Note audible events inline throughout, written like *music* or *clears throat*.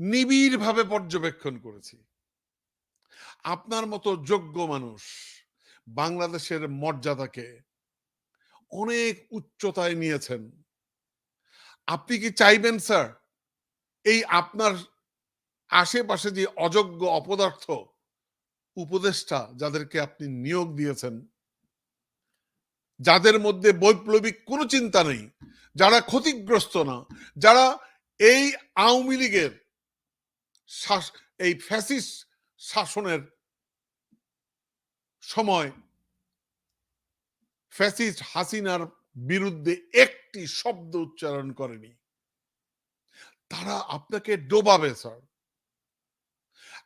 নিবিড়ভাবে পর্যবেক্ষণ করেছি। আপনার মতো যোগ্য মানুষ বাংলাদেশের মর্যাদাকে অনেক উচ্চতায় নিয়েছেন। আপনি কি চাইবেন, স্যার, এই আপনার আশেপাশে যে অযোগ্য অপদার্থ উপদেষ্টা যাদেরকে আপনি নিয়োগ দিয়েছেন, যাদের মধ্যে বৈপ্লবিক কোনো চিন্তা নেই, যারা ক্ষতিগ্রস্ত না, যারা এই আওয়ামী লীগের এই ফ্যাসিস শাসনের সময় ফ্যাসিস্ট হাসিনার বিরুদ্ধে একটি শব্দ উচ্চারণ করেনি। তারা আপনাকে ডোবাবে, স্যার।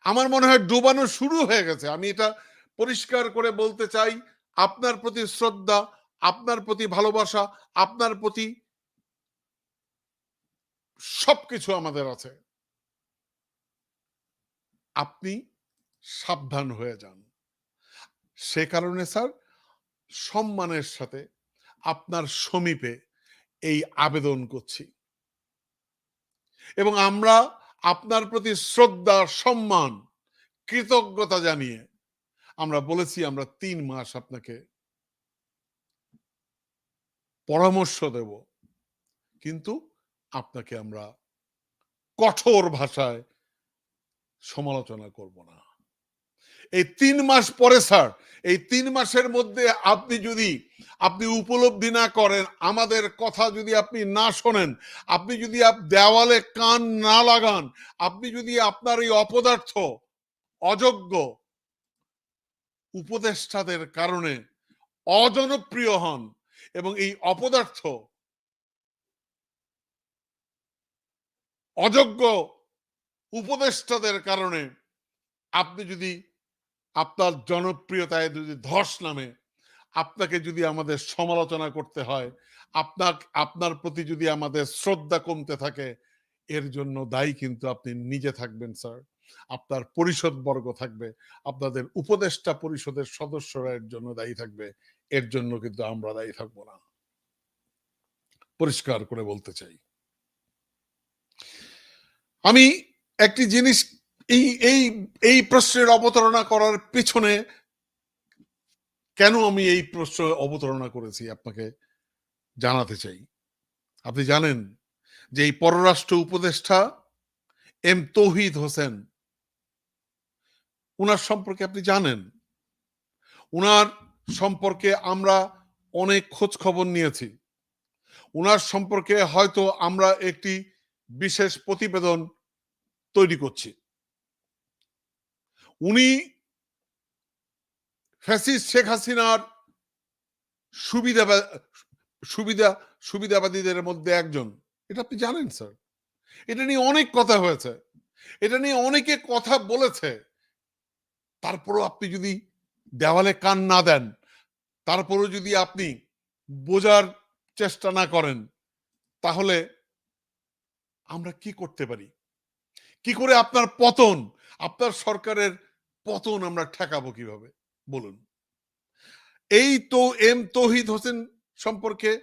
আমার মনে হয় ডোবানো শুরু হয়ে গেছে। আমি এটা পরিষ্কার করে বলতে চাই, আপনার প্রতি শ্রদ্ধা, আপনার প্রতি ভালোবাসা, আপনার প্রতি সবকিছু আমাদের আছে। আপনি সাবধান হয়ে যান। সে কারণে স্যার, সম্মানের সাথে আপনার সমীপে এই আবেদন করছি। এবং আমরা আপনার প্রতি শ্রদ্ধা, সম্মান, কৃতজ্ঞতা জানিয়ে আমরা বলেছি আমরা তিন মাস আপনাকে পরামর্শ দেব। কিন্তু আপনাকে আমরা কঠোর ভাষায় সমালোচনা করব না। এই তিন মাস পরে, স্যার, এই তিন মাসের মধ্যে আপনি যদি, আপনি উপলব্ধি না করেন, আমাদের কথা যদি আপনি না শোনেন, আপনি যদি দেওয়ালে কান না লাগান, আপনি যদি আপনার এই অপদার্থ, অযোগ্য উপদেষ্টাদের কারণে অজনপ্রিয় হন এবং এই অপদার্থ অযোগ্য উপদেষ্টাদের কারণে আপনি যদি আপনার জনপ্রিয়তায় যদি ধস নামে, আপনাকে যদি আমাদের সমালোচনা করতে হয়, আপনার আপনার প্রতি যদি আমাদের শ্রদ্ধা কমতে থাকে, এর জন্য দায়ী কিন্তু আপনি নিজে থাকবেন, স্যার। আপনার পরিষদ বর্গ থাকবে, আপনাদের উপদেষ্টা পরিষদের সদস্যরা এর জন্য দায়ী থাকবে, এর জন্য কিন্তু আমরা দায়ী থাকব না। পরিষ্কার করে বলতে চাই। আমি একটি জিনিস এই এই এই প্রশ্নের অবতারণা করার পেছনে কেন আমি এই প্রশ্ন অবতারণা করেছি আপনাকে জানাতে চাই? আপনি জানেন যে এই পররাষ্ট্র উপদেষ্টা এম তৌহিদ হোসেন, উনার সম্পর্কে আপনি জানেন? উনার সম্পর্কে আমরা অনেক খোঁজ খবর নিয়েছি। উনার সম্পর্কে হয়তো আমরা একটি বিশেষ প্রতিবেদন তৈরি করছি। উনি ফ্যাসিস্ট শেখ হাসিনার সুবিধা সুবিধা, সুবিধাবাদীদের মধ্যে একজন। এটা আপনি জানেন, স্যার। এটা নিয়ে অনেক কথা হয়েছে। এটা নিয়ে অনেকে কথা বলেছে। তারপরও আপনি যদি দেওয়ালে কান না দেন, তারপরও যদি আপনি বোঝার চেষ্টা না করেন, তাহলে আমরা কি করতে পারি? কি করে আপনার পতন? আপনার সরকারের পতন আমরা ঠেকাবো কীভাবে? বলুন। এই তো, এম তৌহিদ হোসেন সম্পর্কে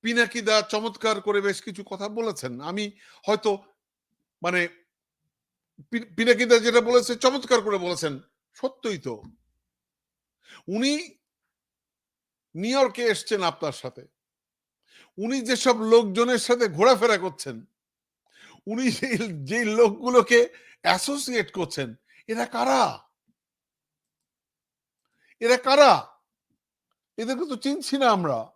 পিনাকিদা চমৎকার করে বেশ কিছু কথা বলেছেন। আমি হয়তো মানে পিনাকিদা যেটা বলেছে চমৎকার করে বলেছেন, সত্যই তো। উনি নিউ ইয়র্কে এসছেন আপনার সাথে। উনি যেসব লোকজনের সাথে ঘোরাফেরা করছেন উনি যে- লোকগুলোকে অ্যাসোসিয়েট করছেন, এরা কারা? এরা কারা? এদেরকে তো চিনছি না আমরা।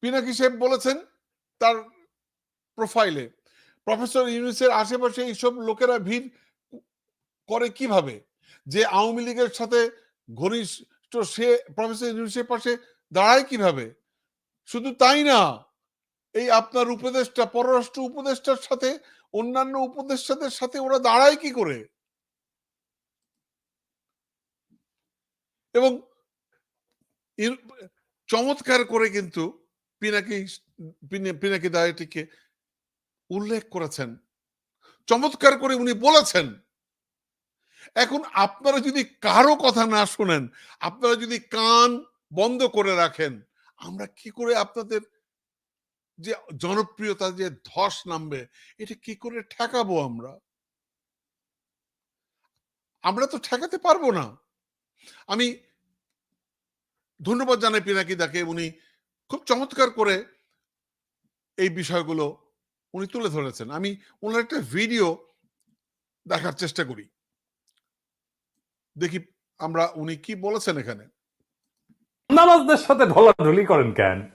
পিনাকি সাহেব বলেছেন তার প্রোফাইলে প্রফেসর ইউনুসের আশেপাশে এইসব লোকেরা ভিড় করে কীভাবে? যে আওয়ামী লীগের সাথে ঘনিষ্ঠ সে, প্রফেসর ইউনুসের পাশে দাঁড়ায় কীভাবে? শুধু তাই না এই আপনার উপদেষ্টা, পররাষ্ট্র উপদেষ্টার সাথে, অন্যান্য উপদেষ্টাদের সাথে ওরা দাঁড়ায় কি করে? এবং চমৎকার করে কিন্তু পিনাকি, পিনা- পিনাকি দায়টিকে উল্লেখ করেছেন। চমৎকার করে উনি বলেছেন, এখন আপনারা যদি কারও কথা না শোনেন, আপনারা যদি কান বন্ধ করে রাখেন, আমরা কি করে আপনাদের যে জনপ্রিয়তা যে ধস নামবে, এটা কি করে ঠেকাবো আমরা? আমরা তো ঠেকাতে পারব না। আমি ধন্যবাদ জানাই পিনাকি দাকে, উনি খুব চমৎকার করে এই বিষয়গুলো উনি তুলে ধরেছেন। আমি ওনার একটা ভিডিও দেখার চেষ্টা করি। দেখি আমরা উনি কি বলেছেন এখানে। নামাজদের সাথে ঢলাঢলি করেন কেন?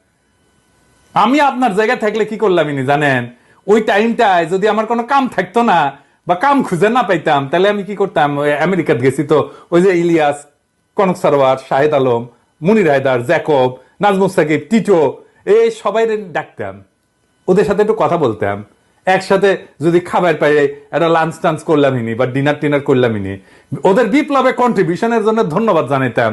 আমি আপনার জায়গায় থাকলে কি করলাম ইনি, জানেন? ওই টাইমটায় যদি আমার কোনো কাম থাকতো না বা কাম খুঁজে না পাইতাম, তাহলে আমি কি করতাম? আমেরিকাত গেছি তো, ওই যে ইলিয়াস, কনক সারোয়ার, শাহেদ আলম, মুনির হায়দার, জ্যাকব নাজমুস সাকিব, টিটো, এই সবাই ডাকতাম। ওদের সাথে একটু কথা বলতাম। একসাথে যদি খাবার পাই, একটা লাঞ্চ টাঞ্চ করলাম ইনি বা ডিনার টিনার করলাম ইনি। ওদের বিপ্লবে কন্ট্রিবিউশনের জন্য ধন্যবাদ জানাইতাম।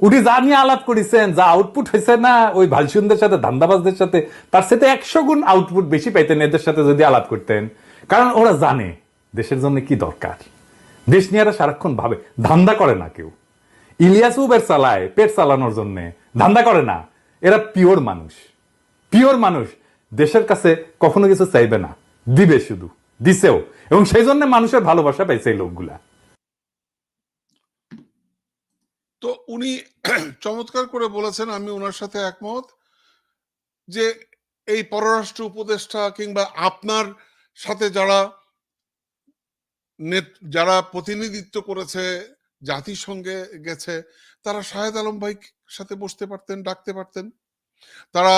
উনি যা নিয়ে আলাপ করেছেন, যা আউটপুট হয়েছে না, ওই ভালসুনদের সাথে, ধান্দাবাজদের সাথে, তার সাথে একশো গুণ আউটপুট বেশি পাইতেন এদের সাথে যদি আলাপ করতেন। কারণ ওরা জানে, দেশের জন্য কি দরকার। দেশ নিয়ে এরা সারাক্ষণ ভাবে, ধান্দা করে না কেউ। ইলিয়াস উবের চালায়, পেট চালানোর জন্য, ধান্দা করে না। এরা পিওর মানুষ। পিওর মানুষ, দেশের কাছে কখনো কিছু চাইবে না। দিবে শুধু, দিছেও। এবং সেই জন্য মানুষের ভালোবাসা পাইছে এই লোকগুলা। তো উনি *clears throat* চমৎকার করে বলেছেন, আমি ওনার সাথে একমত যে এই পররাষ্ট্র উপদেষ্টা কিংবা আপনার সাথে যারা যারা প্রতিনিধিত্ব করেছে, জাতিসংঘে গেছে, তারা শাহেদ আলম ভাই সাথে বসতে পারতেন, ডাকতে পারতেন। তারা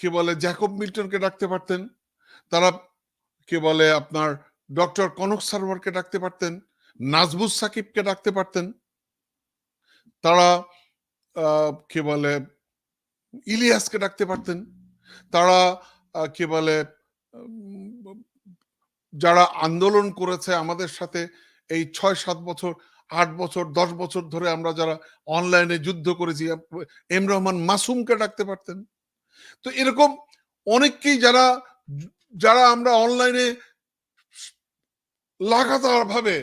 কি বলে, জ্যাকব মিল্টনকে ডাকতে পারতেন। তারা কি বলে, আপনার ডক্টর কনক সারওয়ারকে ডাকতে পারতেন। নাজবুস সাকিবকে ডাকতে পারতেন। তারা কি বলে, ইলিয়াসকে ডাকতে পারতেন। তারা কি বলে, যারা আন্দোলন করেছে আমাদের সাথে এই ছয় সাত বছর, আট বছর, দশ বছর ধরে আমরা যারা অনলাইনে যুদ্ধ করেছি এম রহমান মাসুমকে ডাকতে পারতেন। তো এরকম অনেককেই যারা যারা আমরা অনলাইনে লাগাতার ভাবে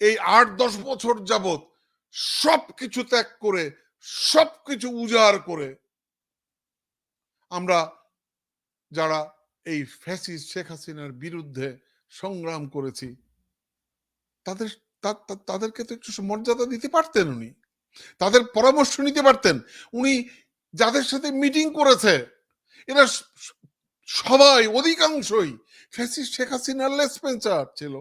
এই আট দশ বছর যাবত সব কিছু ত্যাগ করে সব কিছু উজাড় করে আমরা যারা এই ফ্যাসিস্ট শেখ হাসিনার বিরুদ্ধে সংগ্রাম করেছি, তাদের তাদেরকে তো একটু মর্যাদা দিতে পারতেন উনি। তাদের পরামর্শ নিতে পারতেন। উনি যাদের সাথে মিটিং করেছে, এরা সবাই অধিকাংশই ফ্যাসিস্ট শেখ হাসিনার লেসপেন্সার ছিল।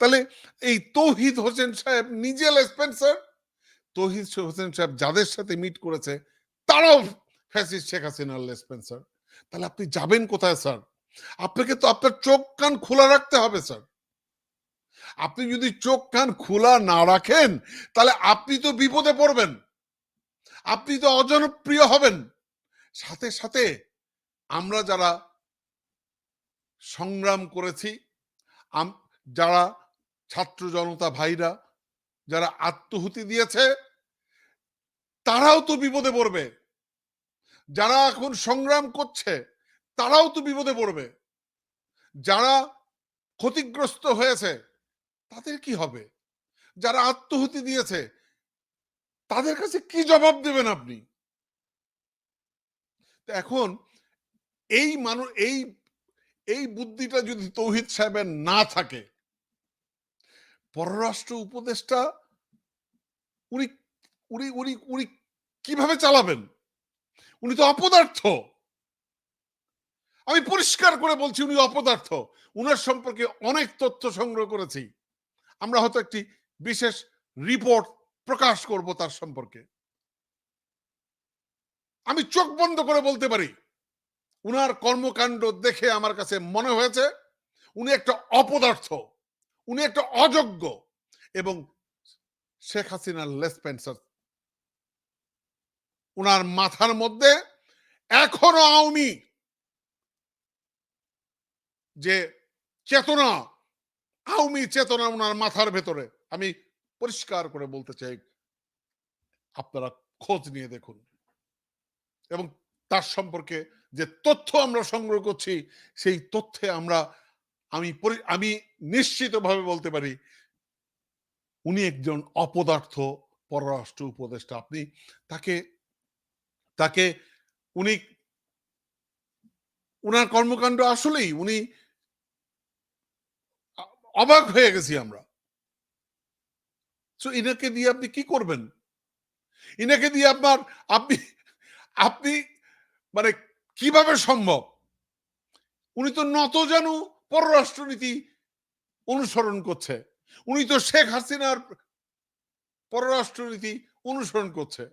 তাহলে এই তৌহিদ হোসেন সাহেব নিজে লেসপেন্সার তৌহিদ হোসেন সাহেব যাদের সাথে মিট করেছে, তারাও ফ্যাসিস্ট শেখ হাসিনার লেসপেন্সার তাহলে আপনি যাবেন কোথায়, স্যার? আপনাকে তো আপনার চোখ কান খোলা রাখতে হবে, স্যার। আপনি যদি চোখ কান খোলা না রাখেন, তাহলে আপনি তো বিপদে পড়বেন। আপনি তো অজনপ্রিয় হবেন। সাথে সাথে আমরা যারা সংগ্রাম করেছি যারা ছাত্র জনতা ভাইরা যারা আত্মহুতি দিয়েছে, তারাও তো বিপদে পড়বে। যারা এখন সংগ্রাম করছে, তারাও তো বিপদে পড়বে। যারা ক্ষতিগ্রস্ত হয়েছে, তাদের কি হবে? যারা আত্মহুতি দিয়েছে, তাদের কাছে কি জবাব দেবেন আপনি? এখন এই মানুষ এই এই বুদ্ধিটা যদি তৌহিদ সাহেবের না থাকে পররাষ্ট্র উপদেষ্টা উনি উনি উনি উনি কীভাবে চালাবেন? উনি তো অপদার্থ। আমি পরিষ্কার করে বলছি উনি অপদার্থ। উনার সম্পর্কে অনেক তথ্য সংগ্রহ করেছি। আমরা হয়তো একটি বিশেষ রিপোর্ট প্রকাশ করব তার সম্পর্কে। আমি চোখ বন্ধ করে বলতে পারি, উনার কর্মকাণ্ড দেখে আমার কাছে মনে হয়েছে উনি একটা অপদার্থ। উনি একটা অযোগ্য এবং শেখ হাসিনার লেস লেসপেন্সার উনার মাথার মধ্যে এখনও আওয়ামী যে চেতনা, আওয়ামী চেতনা উনার মাথার ভেতরে। আমি পরিষ্কার করে বলতে চাই, আপনারা খোঁজ নিয়ে দেখুন। এবং তার সম্পর্কে যে তথ্য আমরা সংগ্রহ করছি, সেই তথ্যে আমরা আমি আমি নিশ্চিতভাবে বলতে পারি, উনি একজন অপদার্থ পররাষ্ট্র উপদেষ্টা। আপনি তাকে তাকে উনি, উনার কর্মকাণ্ড আসলেই উনি অবাক হয়ে গেছি আমরা। তো ইনাকে দিয়ে আপনি কি করবেন? ইনাকে দিয়ে আপনার, আপনি আপনি মানে কীভাবে সম্ভব? উনি তো নত জানু পররাষ্ট্রনীতি অনুসরণ করছে। উনি তো শেখ হাসিনার পররাষ্ট্রনীতি অনুসরণ করছে।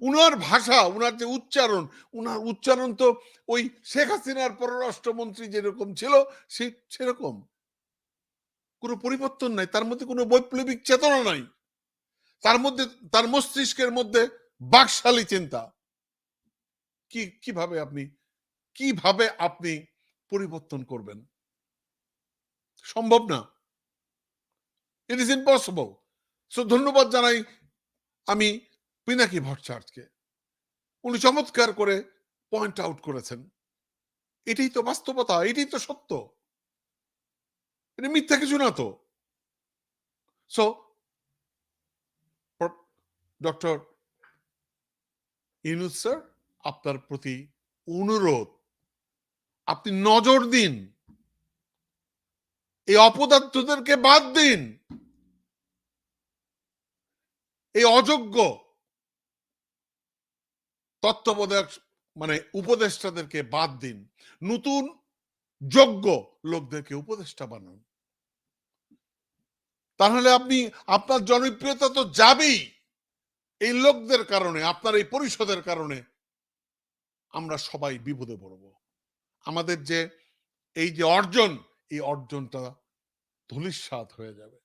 উনার ভাষা, উনার যে উচ্চারণ, উনার উচ্চারণ তো ওই শেখ হাসিনার পররাষ্ট্রমন্ত্রী যেরকম ছিল, সে, সেরকম। কোনো পরিবর্তন নাই, তার মধ্যে কোনো বৈপ্লবিক চেতনা নাই। তার মধ্যে, তার মস্তিষ্কের মধ্যে বাকশালী চিন্তা। কি, কীভাবে আপনি কীভাবে আপনি পরিবর্তন করবেন? সম্ভব না। ইট ইজ ইম্পসিবল সো ধন্যবাদ জানাই আমি পিনাকি ভট্টাচার্যকে। উনি চমৎকার করে পয়েন্ট আউট করেছেন। এটাই তো বাস্তবতা, এটাই তো সত্য। এটা মিথ্যা কিছু না তো। সো ডক্টর ইনুস স্যার আপনার প্রতি অনুরোধ। আপনি নজর দিন। এই অপদার্থদেরকে বাদ দিন। এই অযোগ্য তত্ত্বাবধায়ক মানে উপদেষ্টাদেরকে বাদ দিন। নতুন যোগ্য লোকদেরকে উপদেষ্টা বানান। তাহলে আপনি, আপনার জনপ্রিয়তা তো যাবেই। এই লোকদের কারণে, আপনার এই পরিষদের কারণে আমরা সবাই বিপদে পড়ব। আমাদের যে এই যে অর্জন এই অর্জনটা ধুলিস হয়ে যাবে।